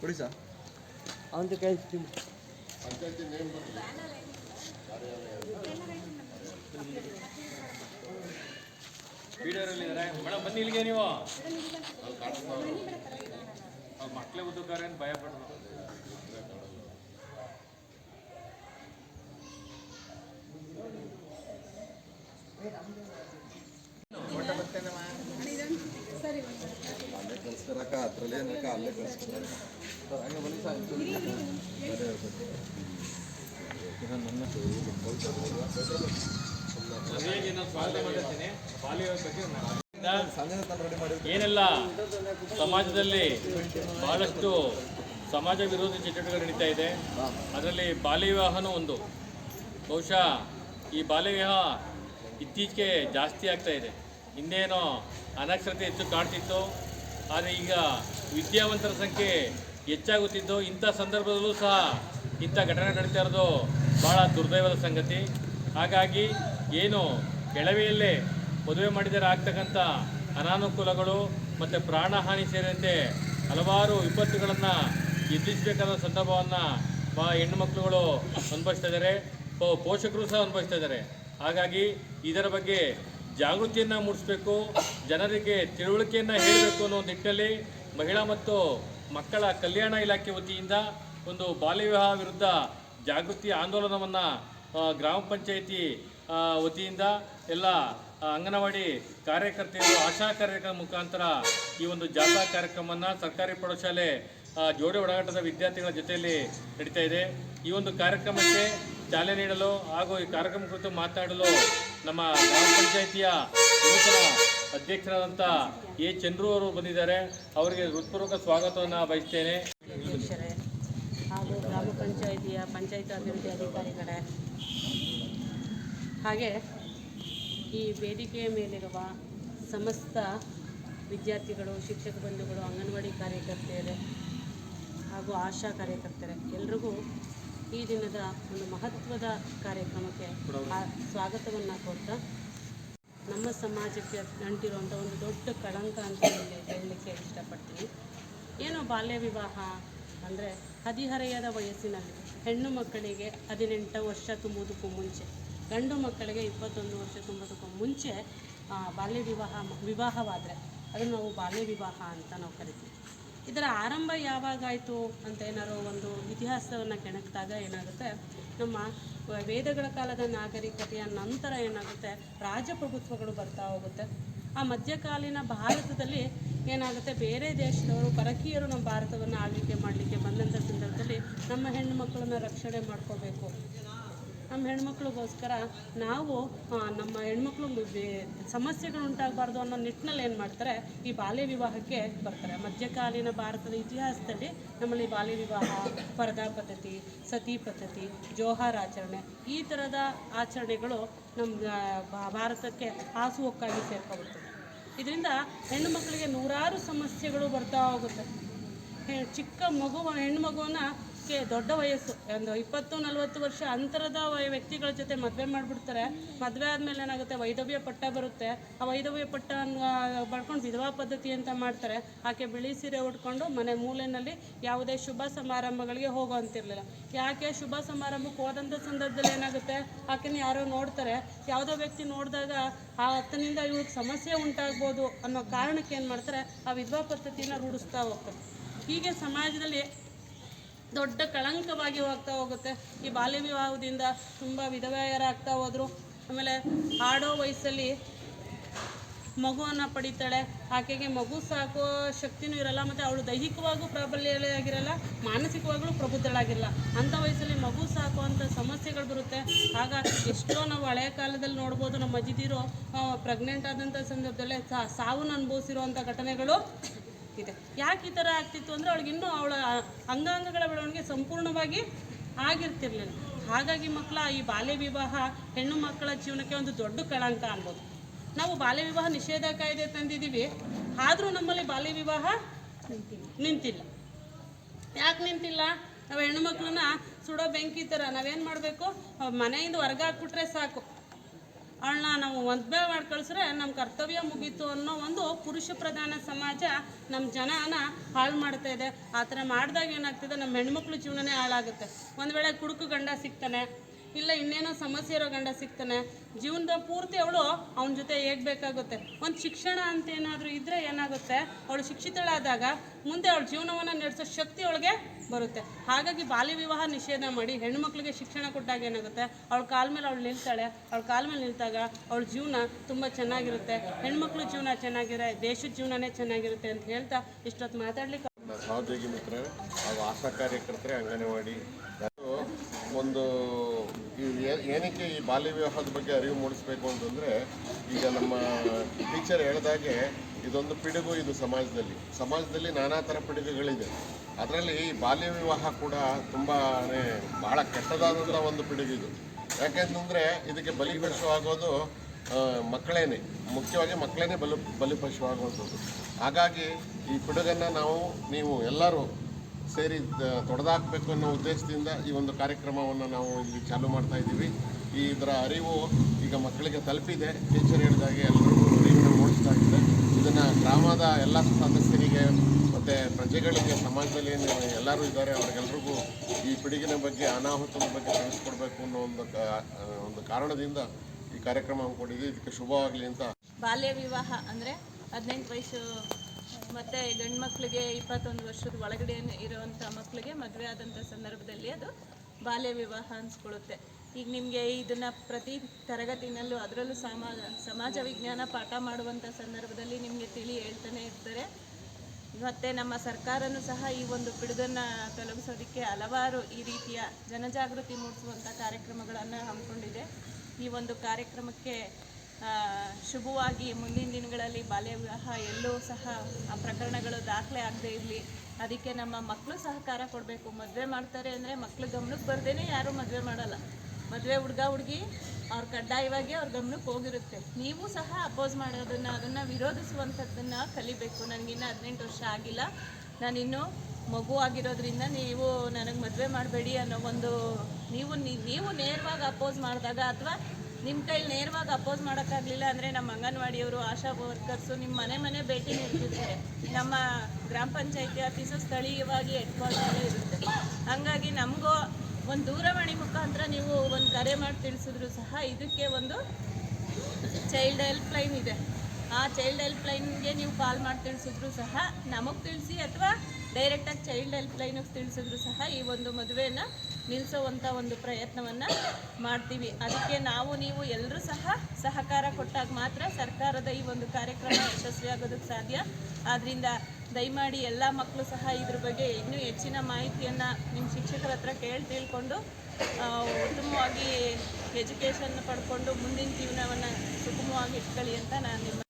ಕೊಡಿ ಸರ್. ಅವಂತ ಕೈ ಬೀಡರಲ್ಲಿ ಮೇಡಮ್ ಬನ್ನಿ ಇಲ್ಲಿಗೆ ನೀವು. ಮಕ್ಕಳೇ ಉದ್ದಕ್ಕಾರ ಏನು ಭಯ ಪಡ್ರು. ಅಲ್ಲೇ ಮಾಡಿ ಏನೆಲ್ಲ ಸಮಾಜದಲ್ಲಿ ಬಹಳಷ್ಟು ಸಮಾಜ ವಿರೋಧಿ ಚಟುವಟಿಕೆಗಳು ನಡೀತಾ ಇದೆ. ಅದರಲ್ಲಿ ಬಾಲ್ಯ ವಿವಾಹನೂ ಒಂದು. ಬಹುಶಃ ಈ ಬಾಲ್ಯ ವಿವಾಹ ಇತ್ತೀಚೆಗೆ ಜಾಸ್ತಿ ಆಗ್ತಾ ಇದೆ. ಹಿಂದೇನೋ ಅನಕ್ಷರತೆ ಹೆಚ್ಚು ಕಾಡ್ತಿತ್ತು. ಆದರೆ ಈಗ ವಿದ್ಯಾವಂತರ ಸಂಖ್ಯೆ ಹೆಚ್ಚಾಗುತ್ತಿದ್ದು ಇಂಥ ಸಂದರ್ಭದಲ್ಲೂ ಸಹ ಇಂಥ ಘಟನೆ ನಡೀತಾ ಇರೋದು ಭಾಳ ದುರ್ದೈವದ ಸಂಗತಿ. ಹಾಗಾಗಿ ಏನು ಕೆಳವೆಯಲ್ಲೇ ಮದುವೆ ಮಾಡಿದರೆ ಆಗ್ತಕ್ಕಂಥ ಅನಾನುಕೂಲಗಳು ಮತ್ತು ಪ್ರಾಣಹಾನಿ ಸೇರಿದಂತೆ ಹಲವಾರು ವಿಪತ್ತುಗಳನ್ನು ಎದುರಿಸಬೇಕಾದ ಸಂದರ್ಭವನ್ನು ಬಾ ಹೆಣ್ಣು ಮಕ್ಕಳುಗಳು ಅನುಭವಿಸ್ತಾ ಇದ್ದಾರೆ. ಪೋಷಕರು ಸಹ ಅನುಭವಿಸ್ತಾ ಇದ್ದಾರೆ. ಹಾಗಾಗಿ ಇದರ ಬಗ್ಗೆ ಜಾಗೃತಿಯನ್ನು ಮೂಡಿಸಬೇಕು, ಜನರಿಗೆ ತಿಳುವಳಿಕೆಯನ್ನು ಹೇಳಬೇಕು ಅನ್ನೋ ನಿಟ್ಟಿನಲ್ಲಿ ಮಹಿಳಾ ಮತ್ತು ಮಕ್ಕಳ ಕಲ್ಯಾಣ ಇಲಾಖೆ ವತಿಯಿಂದ ಒಂದು ಬಾಲ್ಯ ವಿವಾಹ ವಿರುದ್ಧ ಜಾಗೃತಿ ಆಂದೋಲನವನ್ನು ಗ್ರಾಮ ಪಂಚಾಯಿತಿ ವತಿಯಿಂದ ಎಲ್ಲ ಅಂಗನವಾಡಿ ಕಾರ್ಯಕರ್ತೆಯರು, ಆಶಾ ಕಾರ್ಯಕರ್ತರ ಮುಖಾಂತರ ಈ ಒಂದು ಜಾಥಾ ಕಾರ್ಯಕ್ರಮವನ್ನು ಸರ್ಕಾರಿ ಪ್ರೌಢಶಾಲೆ ಜೋಡಿ ಒಡನಾಟದ ವಿದ್ಯಾರ್ಥಿಗಳ ಜೊತೆಯಲ್ಲಿ ನಡೀತಾ ಇದೆ. ಈ ಒಂದು ಕಾರ್ಯಕ್ರಮಕ್ಕೆ ಚಾಲನೆ ನೀಡಲು ಹಾಗೂ ಈ ಕಾರ್ಯಕ್ರಮ ಕುರಿತು ಮಾತನಾಡಲು ನಮ್ಮ ಗ್ರಾಮ ಪಂಚಾಯಿತಿಯ ನೂತನ ಅಧ್ಯಕ್ಷರಾದಂಥ ಎ ಚಂದ್ರು ಅವರು ಬಂದಿದ್ದಾರೆ. ಅವರಿಗೆ ಹೃತ್ಪೂರ್ವಕ ಸ್ವಾಗತವನ್ನು ಬಯಸ್ತೇನೆ. ಹಾಗೂ ಗ್ರಾಮ ಪಂಚಾಯಿತಿಯ ಪಂಚಾಯತ್ ಅಭಿವೃದ್ಧಿ ಅಧಿಕಾರಿಗಳೇ, ಹಾಗೆ ಈ ವೇದಿಕೆಯ ಮೇಲಿರುವ ಸಮಸ್ತ ವಿದ್ಯಾರ್ಥಿಗಳು, ಶಿಕ್ಷಕ ಬಂಧುಗಳು, ಅಂಗನವಾಡಿ ಕಾರ್ಯಕರ್ತೆಯರೇ ಹಾಗೂ ಆಶಾ ಕಾರ್ಯಕರ್ತರೆ ಎಲ್ರಿಗೂ ಈ ದಿನದ ಒಂದು ಮಹತ್ವದ ಕಾರ್ಯಕ್ರಮಕ್ಕೆ ಸ್ವಾಗತವನ್ನು ಕೊಡ್ತಾ ನಮ್ಮ ಸಮಾಜಕ್ಕೆ ನಂಟಿರುವಂಥ ಒಂದು ದೊಡ್ಡ ಕಳಂಕ ಅಂತ ಹೇಳಿ ಹೇಳಲಿಕ್ಕೆ ಇಷ್ಟಪಡ್ತೀನಿ. ಏನು ಬಾಲ್ಯ ವಿವಾಹ ಅಂದರೆ ಹದಿಹರೆಯದ ವಯಸ್ಸಿನಲ್ಲಿ ಹೆಣ್ಣು ಮಕ್ಕಳಿಗೆ ಹದಿನೆಂಟು ವರ್ಷ ತುಂಬುವುದಕ್ಕೂ ಮುಂಚೆ, ಗಂಡು ಮಕ್ಕಳಿಗೆ ಇಪ್ಪತ್ತೊಂದು ವರ್ಷ ತುಂಬುವುದಕ್ಕೂ ಮುಂಚೆ ಬಾಲ್ಯ ವಿವಾಹ, ವಿವಾಹವಾದರೆ ಅದನ್ನು ನಾವು ಬಾಲ್ಯ ವಿವಾಹ ಅಂತ ನಾವು ಕರಿತೀವಿ. ಇದರ ಆರಂಭ ಯಾವಾಗಾಯಿತು ಅಂತ ಏನಾರು ಒಂದು ಇತಿಹಾಸವನ್ನು ಕೆಣಕಿದಾಗ ಏನಾಗುತ್ತೆ? ನಮ್ಮ ವೇದಗಳ ಕಾಲದ ನಾಗರಿಕತೆಯ ನಂತರ ಏನಾಗುತ್ತೆ? ರಾಜಪ್ರಭುತ್ವಗಳು ಬರ್ತಾ ಹೋಗುತ್ತೆ. ಆ ಮಧ್ಯಕಾಲೀನ ಭಾರತದಲ್ಲಿ ಏನಾಗುತ್ತೆ? ಬೇರೆ ದೇಶದವರು, ಪರಕೀಯರು ನಮ್ಮ ಭಾರತವನ್ನು ಆಳ್ವಿಕೆ ಮಾಡಲಿಕ್ಕೆ ಬಂದಂಥ ಸಂದರ್ಭದಲ್ಲಿ ನಮ್ಮ ಹೆಣ್ಣು ಮಕ್ಕಳನ್ನ ರಕ್ಷಣೆ ಮಾಡ್ಕೋಬೇಕು. ನಮ್ಮ ಹೆಣ್ಮಕ್ಳಿಗೋಸ್ಕರ ನಾವು ನಮ್ಮ ಹೆಣ್ಮಕ್ಳು ಸಮಸ್ಯೆಗಳು ಉಂಟಾಗಬಾರ್ದು ಅನ್ನೋ ನಿಟ್ಟಿನಲ್ಲಿ ಏನು ಮಾಡ್ತಾರೆ, ಈ ಬಾಲ್ಯ ವಿವಾಹಕ್ಕೆ ಬರ್ತಾರೆ. ಮಧ್ಯಕಾಲೀನ ಭಾರತದ ಇತಿಹಾಸದಲ್ಲಿ ನಮ್ಮಲ್ಲಿ ಬಾಲ್ಯ ವಿವಾಹ ಪರದಾ ಪದ್ಧತಿ, ಸತಿ ಪದ್ಧತಿ, ಜೋಹಾರ್ ಆಚರಣೆ, ಈ ಥರದ ಆಚರಣೆಗಳು ನಮ್ಮ ಭಾರತಕ್ಕೆ ಹಾಸುಹೊಕ್ಕಾಗಿ ಸೇರ್ಕೊಬಿಡ್ತದೆ. ಇದರಿಂದ ಹೆಣ್ಣು ಮಕ್ಕಳಿಗೆ ನೂರಾರು ಸಮಸ್ಯೆಗಳು ಬರ್ತಾ ಹೋಗುತ್ತೆ. ಚಿಕ್ಕ ಮಗುವ ಹೆಣ್ಣು ಮಗುವನ್ನ ಕೆ ದೊಡ್ಡ ವಯಸ್ಸು. ಒಂದು ಇಪ್ಪತ್ತು, ನಲವತ್ತು ವರ್ಷ ಅಂತರದ ವಯ- ವ್ಯಕ್ತಿಗಳ ಜೊತೆ ಮದುವೆ ಮಾಡಿಬಿಡ್ತಾರೆ. ಮದುವೆ ಆದಮೇಲೆ ಏನಾಗುತ್ತೆ? ವೈಧವ್ಯ ಪಟ್ಟ ಬರುತ್ತೆ. ಆ ವೈಧವ್ಯ ಪಟ್ಟ ಮಾಡ್ಕೊಂಡು ವಿಧವಾ ಪದ್ಧತಿ ಅಂತ ಮಾಡ್ತಾರೆ. ಆಕೆ ಬಿಳಿ ಸೀರೆ ಉಟ್ಕೊಂಡು ಮನೆ ಮೂಲೆಯಲ್ಲಿ ಯಾವುದೇ ಶುಭ ಸಮಾರಂಭಗಳಿಗೆ ಹೋಗುವಂತಿರಲಿಲ್ಲ. ಯಾಕೆ ಶುಭ ಸಮಾರಂಭಕ್ಕೆ ಹೋದಂಥ ಸಂದರ್ಭದಲ್ಲಿ ಏನಾಗುತ್ತೆ? ಆಕೆನ ಯಾರೋ ನೋಡ್ತಾರೆ. ಯಾವುದೋ ವ್ಯಕ್ತಿ ನೋಡಿದಾಗ ಆ ಹತ್ತನಿಂದ ಇವ್ರಿಗೆ ಸಮಸ್ಯೆ ಉಂಟಾಗ್ಬೋದು ಅನ್ನೋ ಕಾರಣಕ್ಕೆ ಏನು ಮಾಡ್ತಾರೆ ಆ ವಿಧವಾ ಪದ್ಧತಿನ ರೂಢಿಸ್ತಾ ಹೋಗ್ತಾರೆ. ಹೀಗೆ ಸಮಾಜದಲ್ಲಿ ದೊಡ್ಡ ಕಳಂಕವಾಗಿ ಹೋಗ್ತಾ ಹೋಗುತ್ತೆ. ಈ ಬಾಲ್ಯ ವಿವಾಹದಿಂದ ತುಂಬ ವಿಧವೆಯರಾಗ್ತಾ ಹೋದರು. ಆಮೇಲೆ ಆಡೋ ವಯಸ್ಸಲ್ಲಿ ಮಗುವನ್ನು ಪಡಿತಾಳೆ. ಆಕೆಗೆ ಮಗು ಸಾಕೋ ಶಕ್ತಿನೂ ಇರಲ್ಲ, ಮತ್ತು ಅವಳು ದೈಹಿಕವಾಗೂ ಪ್ರಾಬಲ್ಯ ಆಗಿರಲ್ಲ ಮಾನಸಿಕವಾಗಲೂ ಪ್ರಬುದ್ಧಳಾಗಿರಲ್ಲ ಅಂಥ ವಯಸ್ಸಲ್ಲಿ ಮಗು ಸಾಕುವಂಥ ಸಮಸ್ಯೆಗಳು ಬರುತ್ತೆ. ಆಗ ಎಷ್ಟೋ ನಾವು ಹಳೆಯ ಕಾಲದಲ್ಲಿ ನೋಡ್ಬೋದು, ನಮ್ಮ ಅಜ್ಜಿದಿರು ಪ್ರೆಗ್ನೆಂಟ್ ಆದಂಥ ಸಂದರ್ಭದಲ್ಲೇ ಸಾವನ್ನು ಅನುಭವಿಸಿರುವಂಥ ಘಟನೆಗಳು ಇದೆ ಯಾಕೆ ಈ ಥರ ಆಗ್ತಿತ್ತು ಅಂದರೆ ಅವಳಿಗೆ ಇನ್ನೂ ಅವಳ ಅಂಗಾಂಗಗಳ ಬೆಳವಣಿಗೆ ಸಂಪೂರ್ಣವಾಗಿ ಆಗಿರ್ತಿರ್ಲಿಲ್ಲ. ಹಾಗಾಗಿ ಮಕ್ಕಳ ಈ ಬಾಲ್ಯ ವಿವಾಹ ಹೆಣ್ಣು ಮಕ್ಕಳ ಜೀವನಕ್ಕೆ ಒಂದು ದೊಡ್ಡ ಕಳಂಕ ಅನ್ಬೋದು. ನಾವು ಬಾಲ್ಯ ವಿವಾಹ ನಿಷೇಧ ಕಾಯ್ದೆ ತಂದಿದ್ದೀವಿ. ಆದರೂ ನಮ್ಮಲ್ಲಿ ಬಾಲ್ಯ ವಿವಾಹ ನಿಂತಿಲ್ಲ. ಯಾಕೆ ನಿಂತಿಲ್ಲ? ನಾವು ಹೆಣ್ಣು ಮಕ್ಕಳನ್ನ ಸುಡೋ ಬೆಂಕಿ ಥರ ನಾವೇನು ಮಾಡಬೇಕು? ಮನೆಯಿಂದ ಹೊರಗಾಕ್ಬಿಟ್ರೆ ಸಾಕು. ಅವಳನ್ನ ನಾವು ಮದುವೆ ಮಾಡಿ ಕಳಿಸ್ರೆ ನಮ್ಮ ಕರ್ತವ್ಯ ಮುಗೀತು ಅನ್ನೋ ಒಂದು ಪುರುಷ ಪ್ರಧಾನ ಸಮಾಜ ನಮ್ಮ ಜನನ ಹಾಳು ಮಾಡ್ತಾ ಇದೆ. ಆ ಥರ ಮಾಡಿದಾಗ ಏನಾಗ್ತಿದೆ? ನಮ್ಮ ಹೆಣ್ಮಕ್ಳು ಜೀವನನೇ ಹಾಳಾಗುತ್ತೆ. ಒಂದು ವೇಳೆ ಕುಡುಕು ಗಂಡ ಸಿಗ್ತಾನೆ, ಇಲ್ಲ ಇನ್ನೇನೋ ಸಮಸ್ಯೆ ಇರೋ ಗಂಡ ಸಿಗ್ತಾನೆ, ಜೀವನದ ಪೂರ್ತಿ ಅವಳು ಅವನ ಜೊತೆ ಹೇಗೆ ಬೇಕಾಗುತ್ತೆ? ಒಂದು ಶಿಕ್ಷಣ ಅಂತ ಏನಾದರೂ ಇದ್ದರೆ ಏನಾಗುತ್ತೆ? ಅವಳು ಶಿಕ್ಷಿತಳಾದಾಗ ಮುಂದೆ ಅವಳ ಜೀವನವನ್ನು ನಡೆಸೋ ಶಕ್ತಿ ಅವಳಿಗೆ ಬರುತ್ತೆ. ಹಾಗಾಗಿ ಬಾಲ್ಯ ವಿವಾಹ ನಿಷೇಧ ಮಾಡಿ ಹೆಣ್ಮಕ್ಳಿಗೆ ಶಿಕ್ಷಣ ಕೊಟ್ಟಾಗ ಏನಾಗುತ್ತೆ? ಅವಳ ಕಾಲ ಮೇಲೆ ಅವಳು ನಿಲ್ತಾಳೆ. ಅವಳ ಕಾಲ ಮೇಲೆ ನಿಲ್ತಾಗ ಅವಳ ಜೀವನ ತುಂಬ ಚೆನ್ನಾಗಿರುತ್ತೆ. ಹೆಣ್ಮಕ್ಳು ಜೀವನ ಚೆನ್ನಾಗಿರೋ, ದೇಶದ ಜೀವನನೇ ಚೆನ್ನಾಗಿರುತ್ತೆ ಅಂತ ಹೇಳ್ತಾ ಇಷ್ಟೊತ್ತು ಮಾತಾಡ್ಲಿಕ್ಕೆ ಸಹೋದ್ಯೋಗಿ ಮಿತ್ರರೇ ಹಾಗೂ ಆಶಾ ಕಾರ್ಯಕರ್ತರೇ, ಅಂಗನವಾಡಿ. ಒಂದು ಏನಕ್ಕೆ ಈ ಬಾಲ್ಯ ವಿವಾಹದ ಬಗ್ಗೆ ಅರಿವು ಮೂಡಿಸ್ಬೇಕು ಅಂತಂದರೆ, ಈಗ ನಮ್ಮ ಟೀಚರ್ ಹೇಳಿದಾಗೆ ಇದೊಂದು ಪಿಡುಗು ಇದು ಸಮಾಜದಲ್ಲಿ. ಸಮಾಜದಲ್ಲಿ ನಾನಾ ಥರ ಪಿಡುಗುಗಳಿದೆ. ಅದರಲ್ಲಿ ಬಾಲ್ಯ ವಿವಾಹ ಕೂಡ ತುಂಬಾ ಬಹಳ ಕೆಟ್ಟದಾದಂಥ ಒಂದು ಪಿಡುಗು ಇದು. ಯಾಕೆಂತಂದರೆ ಇದಕ್ಕೆ ಬಲಿಪಶು ಆಗೋದು ಆ, ಮಕ್ಕಳೇನೆ. ಮುಖ್ಯವಾಗಿ ಮಕ್ಕಳೇನೆ ಬಲು ಬಲಿಪಶು ಆಗುವಂಥದ್ದು ಹಾಗಾಗಿ ಈ ಪಿಡುಗನ್ನು ನಾವು ನೀವು ಎಲ್ಲರೂ ಸೇರಿ ತೊಡೆದಾಕಬೇಕು ಅನ್ನೋ ಉದ್ದೇಶದಿಂದ ಈ ಒಂದು ಕಾರ್ಯಕ್ರಮವನ್ನು ನಾವು ಇಲ್ಲಿ ಚಾಲೂ ಮಾಡ್ತಾ ಇದ್ದೀವಿ. ಈ ಇದರ ಅರಿವು ಈಗ ಮಕ್ಕಳಿಗೆ ತಲುಪಿದೆ. ಟೀಚರ್ ಹೇಳಿದಾಗೆ ಇದೆ ಗ್ರಾಮದ ಎಲ್ಲ ಸದಸ್ಯರಿಗೆ ಮತ್ತು ಪ್ರಜೆಗಳಿಗೆ, ಸಮಾಜದಲ್ಲಿ ಎಲ್ಲರೂ ಇದ್ದಾರೆ, ಅವ್ರಿಗೆಲ್ರಿಗೂ ಈ ಪಿಡುಗಿನ ಬಗ್ಗೆ, ಅನಾಹುತದ ಬಗ್ಗೆ ತಿಳಿಸ್ಕೊಡ್ಬೇಕು ಅನ್ನೋ ಒಂದು ಒಂದು ಕಾರಣದಿಂದ ಈ ಕಾರ್ಯಕ್ರಮ ಹಮ್ಮಿಕೊಂಡಿದ್ವಿ ಇದಕ್ಕೆ ಶುಭವಾಗಲಿ ಅಂತ. ಬಾಲ್ಯ ವಿವಾಹ ಅಂದರೆ ಹದಿನೆಂಟು ವಯಸ್ಸು, ಮತ್ತು ಗಂಡು ಮಕ್ಕಳಿಗೆ ಇಪ್ಪತ್ತೊಂದು ವರ್ಷದ ಒಳಗಡೆ ಇರುವಂಥ ಮಕ್ಕಳಿಗೆ ಮದುವೆ ಆದಂಥ ಸಂದರ್ಭದಲ್ಲಿ ಅದು ಬಾಲ್ಯ ವಿವಾಹ ಅನ್ಸ್ಕೊಳ್ಳುತ್ತೆ ಈಗ ನಿಮಗೆ ಇದನ್ನು ಪ್ರತಿ ತರಗತಿನಲ್ಲೂ ಅದರಲ್ಲೂ ಸಮಾಜ ಸಮಾಜ ವಿಜ್ಞಾನ ಪಾಠ ಮಾಡುವಂಥ ಸಂದರ್ಭದಲ್ಲಿ ನಿಮಗೆ ತಿಳಿ ಹೇಳ್ತಾನೆ ಇರ್ತಾರೆ. ಮತ್ತು ನಮ್ಮ ಸರ್ಕಾರನೂ ಸಹ ಈ ಒಂದು ಪಿಡುಗನ್ನು ತೊಲಗಿಸೋದಕ್ಕೆ ಹಲವಾರು ಈ ರೀತಿಯ ಜನಜಾಗೃತಿ ಮೂಡಿಸುವಂಥ ಕಾರ್ಯಕ್ರಮಗಳನ್ನು ಹಮ್ಮಿಕೊಂಡಿದೆ. ಈ ಒಂದು ಕಾರ್ಯಕ್ರಮಕ್ಕೆ ಶುಭವಾಗಿ ಮುಂದಿನ ದಿನಗಳಲ್ಲಿ ಬಾಲ್ಯ ವಿವಾಹ ಎಲ್ಲೂ ಸಹ ಆ ಪ್ರಕರಣಗಳು ದಾಖಲೆ ಆಗದೇ ಇರಲಿ. ಅದಕ್ಕೆ ನಮ್ಮ ಮಕ್ಕಳು ಸಹಕಾರ ಕೊಡಬೇಕು. ಮದುವೆ ಮಾಡ್ತಾರೆ ಅಂದರೆ ಮಕ್ಕಳು ಗಮನಕ್ಕೆ ಬರ್ದೇನೆ ಯಾರೂ ಮದುವೆ ಮಾಡಲ್ಲ. ಮದುವೆ ಹುಡುಗ ಹುಡುಗಿ, ಅವ್ರ ಕಡ್ಡಾಯವಾಗಿ ಅವ್ರ ಗಮನಕ್ಕೆ ಹೋಗಿರುತ್ತೆ. ನೀವು ಸಹ ಅಪೋಸ್ ಮಾಡೋದನ್ನು, ಅದನ್ನು ವಿರೋಧಿಸುವಂಥದ್ದನ್ನು ಕಲಿಬೇಕು. ನನಗಿನ್ನೂ ಹದಿನೆಂಟು ವರ್ಷ ಆಗಿಲ್ಲ. ನಾನಿನ್ನು ಮಗು ಆಗಿರೋದ್ರಿಂದ ನೀವು ನನಗೆ ಮದುವೆ ಮಾಡಬೇಡಿ ಅನ್ನೋ ಒಂದು, ನೀವು ನೀವು ನೇರವಾಗಿ ಅಪೋಸ್ ಮಾಡಿದಾಗ ಅಥವಾ ನಿಮ್ಮ ಕೈಲಿ ನೇರವಾಗಿ ಅಪೋಸ್ ಮಾಡೋಕ್ಕಾಗಲಿಲ್ಲ ಅಂದರೆ ನಮ್ಮ ಅಂಗನವಾಡಿಯವರು, ಆಶಾ ವರ್ಕರ್ಸು ನಿಮ್ಮ ಮನೆ ಮನೆ ಭೇಟಿ ನೀಡ್ತಿರ್ತಾರೆ. ನಮ್ಮ ಗ್ರಾಮ ಪಂಚಾಯತಿ ಆಫೀಸು ಸ್ಥಳೀಯವಾಗಿ ಹೆಡ್ ಇರುತ್ತೆ. ಹಾಗಾಗಿ ನಮಗೂ ಒಂದು ದೂರವಾಣಿ ಮುಖಾಂತರ ನೀವು ಒಂದು ಕರೆ ಮಾಡಿ ತಿಳಿಸಿದ್ರು ಸಹ ಇದಕ್ಕೆ ಒಂದು ಚೈಲ್ಡ್ ಹೆಲ್ಪ್ ಲೈನ್ ಇದೆ. ಆ ಚೈಲ್ಡ್ ಹೆಲ್ಪ್ ಲೈನ್ಗೆ ನೀವು ಕಾಲ್ ಮಾಡಿ ತಿಳಿಸಿದ್ರು ಸಹ ನಮಗೆ ತಿಳಿಸಿ ಅಥವಾ ಡೈರೆಕ್ಟಾಗಿ ಚೈಲ್ಡ್ ಹೆಲ್ಪ್ ಲೈನಿಗೆ ತಿಳಿಸಿದ್ರು ಸಹ ಈ ಒಂದು ಮದುವೆಯನ್ನು ನಿಲ್ಲಿಸೋವಂಥ ಒಂದು ಪ್ರಯತ್ನವನ್ನು ಮಾಡ್ತೀವಿ. ಅದಕ್ಕೆ ನಾವು ನೀವು ಎಲ್ಲರೂ ಸಹ ಸಹಕಾರ ಕೊಟ್ಟಾಗ ಮಾತ್ರ ಸರ್ಕಾರದ ಈ ಒಂದು ಕಾರ್ಯಕ್ರಮ ಯಶಸ್ವಿಯಾಗೋದಕ್ಕೆ ಸಾಧ್ಯ. ಆದ್ದರಿಂದ ದಯಮಾಡಿ ಎಲ್ಲ ಮಕ್ಕಳು ಸಹ ಇದ್ರ ಬಗ್ಗೆ ಇನ್ನೂ ಹೆಚ್ಚಿನ ಮಾಹಿತಿಯನ್ನು ನಿಮ್ಮ ಶಿಕ್ಷಕರ ಹತ್ರ ಕೇಳಿ ತಿಳ್ಕೊಂಡು ಉತ್ತಮವಾಗಿ ಎಜುಕೇಷನ್ ಪಡ್ಕೊಂಡು ಮುಂದಿನ ಜೀವನವನ್ನು ಸುಗಮವಾಗಿ ಇಟ್ಕೊಳ್ಳಿ ಅಂತ ನಾನು ನಿಮ್ಮ